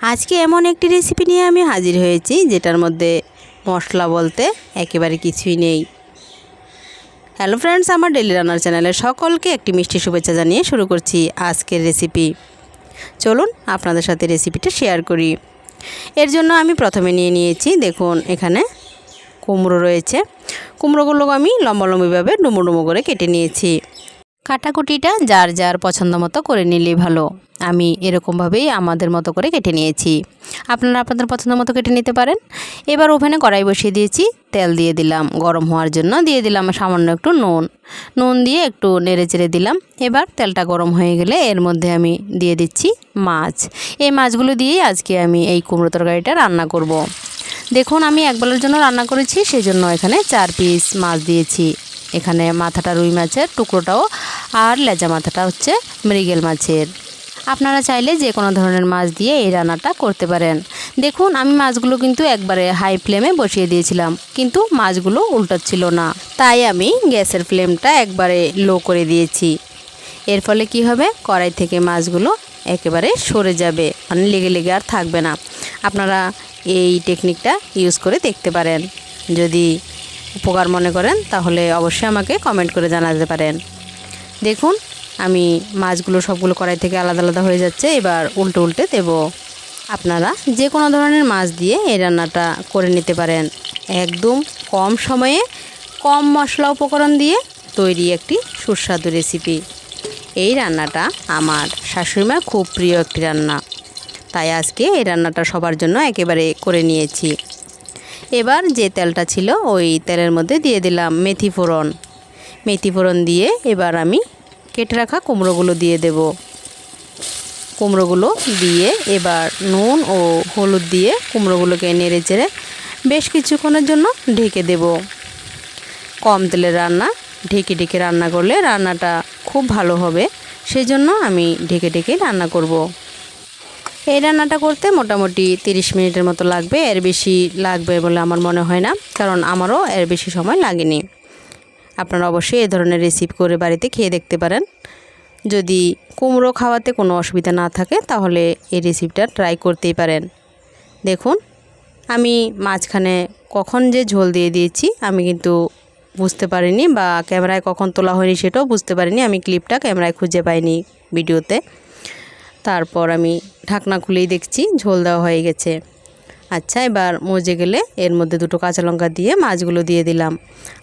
আজকে এমন একটি রেসিপি নিয়ে আমি হাজির হয়েছি, যেটার মধ্যে মশলা বলতে একেবারে কিছুই নেই। হ্যালো ফ্রেন্ডস আমার ডেলি রান্নার চ্যানেলে সকলকে একটি মিষ্টি শুভেচ্ছা জানিয়ে শুরু করছি আজকের রেসিপি চলুন আপনাদের সাথে রেসিপিটা শেয়ার করি। এর জন্য আমি প্রথমে নিয়ে নিয়েছি, দেখুন এখানে কুমড়ো রয়েছে। কুমড়োগুলো আমি লম্বা লম্বিভাবে ডুমো ডুমো করে কেটে নিয়েছি। কাটাকুটিটা যার যার পছন্দ মতো করে নিলেই ভালো। আমি এরকমভাবেই আমাদের মতো করে কেটে নিয়েছি। আপনারা আপনাদের পছন্দ মতো কেটে নিতে পারেন। এবার ওভেনে কড়াই বসিয়ে দিয়েছি, তেল দিয়ে দিলাম। গরম হওয়ার জন্য দিয়ে দিলাম সামান্য একটু নুন। নুন দিয়ে একটু নেড়ে চেড়ে দিলাম। এবার তেলটা গরম হয়ে গেলে এর মধ্যে আমি দিয়ে দিচ্ছি মাছ। এই মাছগুলো দিয়েই আজকে আমি এই কুমড়ো তরকারিটা রান্না করব। দেখুন, আমি একবেলার জন্য রান্না করেছি, সেজন্য এখানে চার পিস মাছ দিয়েছি। এখানে মাথাটা রুই মাছের টুকরোটাও আর লেজা মাথাটা হচ্ছে মৃগেল মাছের। আপনারা চাইলে যে কোনো ধরনের মাছ দিয়ে এই রান্নাটা করতে পারেন। দেখুন, আমি মাছগুলো কিন্তু একবারে হাই ফ্লেমে বসিয়ে দিয়েছিলাম, কিন্তু মাছগুলো উল্টাচ্ছিল না। তাই আমি গ্যাসের ফ্লেমটা একবারে লো করে দিয়েছি। এর ফলে কি হবে? কড়াই থেকে মাছগুলো একেবারে সরে যাবে মানে লেগে লেগে আর থাকবে না। আপনারা এই টেকনিকটা ইউজ করে দেখতে পারেন। যদি উপকার মনে করেন, তাহলে অবশ্যই আমাকে কমেন্ট করে জানাতে পারেন। দেখুন, আমি মাছগুলো সবগুলো কড়াই থেকে আলাদা আলাদা হয়ে যাচ্ছে। এবার উল্টে উল্টে দেব। আপনারা যে কোনো ধরনের মাছ দিয়ে এই রান্নাটা করে নিতে পারেন। একদম কম সময়ে কম মশলা উপকরণ দিয়ে তৈরি একটি সুস্বাদু রেসিপি। এই রান্নাটা আমার শাশুড়িমার খুব প্রিয় একটি রান্না। তাই আজকে এই রান্নাটা সবার জন্য একেবারে করে নিয়েছি। এবার যে তেলটা ছিল, ওই তেলের মধ্যে দিয়ে দিলাম মেথি ফোড়ন। মেথি ফোড়ন দিয়ে এবার আমি কেটে রাখা কুমড়োগুলো দিয়ে দেব। কুমড়োগুলো দিয়ে এবার নুন ও হলুদ দিয়ে কুমড়োগুলোকে নেড়ে চেড়ে বেশ কিছুক্ষণের জন্য ঢেকে দেব। কম তেলের রান্না, ঢেকে ঢেকে রান্না করলে রান্নাটা খুব ভালো হবে সেই জন্য আমি ঢেকে ঢেকে রান্না করব। এই রান্নাটা করতে মোটামুটি 30 মিনিটের মতো লাগবে, এর বেশি লাগবে বলে আমার মনে হয় না, কারণ আমারও এর বেশি সময় লাগেনি। আপনারা অবশ্যই এই ধরনের রেসিপি করে বাড়িতে খেয়ে দেখতে পারেন। যদি কুমড়ো খাওয়াতে কোনো অসুবিধা না থাকে, তাহলে এই রেসিপিটা ট্রাই করতেই পারেন। দেখুন, আমি মাঝখানে কখন যে ঝোল দিয়ে দিয়েছি, আমি কিন্তু বুঝতে পারিনি বা ক্যামেরায় কখন তোলা হয়নি সেটাও বুঝতে পারিনি। আমি ক্লিপটা ক্যামেরায় খুঁজে পাইনি ভিডিওতে। তারপর আমি ঢাকনা খুলেই দেখছি, ঝোল দেওয়া হয়ে গেছে। আচ্ছা এবার মজে গেলে এর মধ্যে দুটো কাঁচা লঙ্কা দিয়ে মাছগুলো দিয়ে দিলাম।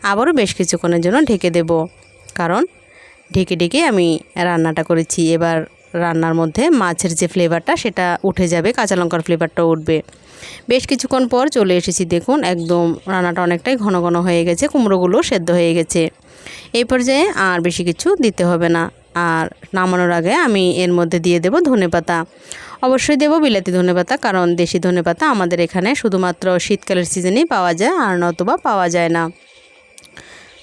আবারও বেশ কিছুক্ষণের জন্য ঢেকে দেব। কারণ ঢেকে ঢেকে আমি রান্নাটা করেছি। এবার রান্নার মধ্যে মাছের যে ফ্লেভারটা সেটা উঠে যাবে, কাঁচা লঙ্কার ফ্লেভারটা উঠবে। বেশ কিছুক্ষণ পর চলে এসেছি, দেখুন, একদম রান্নাটা অনেকটাই ঘন ঘন হয়ে গেছে কুমড়োগুলো সেদ্ধ হয়ে গেছে। এই পর্যায়ে আর বেশি কিছু দিতে হবে না। আর নামানোর আগে আমি এর মধ্যে দিয়ে দেব ধনে পাতা অবশ্যই দেবো বিলাতি ধনে পাতা কারণ দেশি ধনে পাতা আমাদের এখানে শুধুমাত্র শীতকালের সিজনেই পাওয়া যায় আর নতুবা পাওয়া যায় না।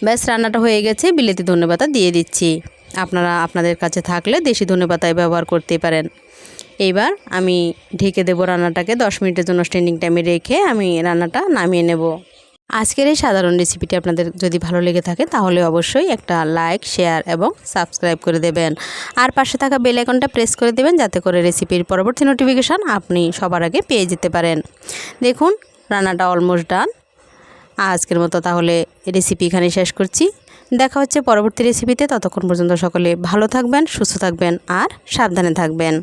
ব্যাস, রান্নাটা হয়ে গেছে, বিলাতি ধনে পাতা দিয়ে দিচ্ছি। আপনারা, আপনাদের কাছে থাকলে দেশি ধনে পাতায় ব্যবহার করতে পারেন। এইবার আমি ঢেকে দেবো রান্নাটাকে, দশ মিনিটের জন্য স্ট্যান্ডিং টাইমে রেখে আমি রান্নাটা নামিয়ে নেব। আজকের এই সাধারণ রেসিপিটি আপনাদের যদি ভালো লেগে থাকে, তাহলে অবশ্যই একটা লাইক শেয়ার এবং সাবস্ক্রাইব করে দেবেন। আর পাশে থাকা বেল আইকনটা প্রেস করে দেবেন, যাতে করে রেসিপির পরবর্তী নোটিফিকেশান আপনি সবার আগে পেয়ে যেতে পারেন। দেখুন, রান্নাটা অলমোস্ট ডান আজকের মতো তাহলে রেসিপি এখানে শেষ করছি। দেখা হচ্ছে পরবর্তী রেসিপিতে ততক্ষণ পর্যন্ত সকলে ভালো থাকবেন, সুস্থ থাকবেন, আর সাবধানে থাকবেন।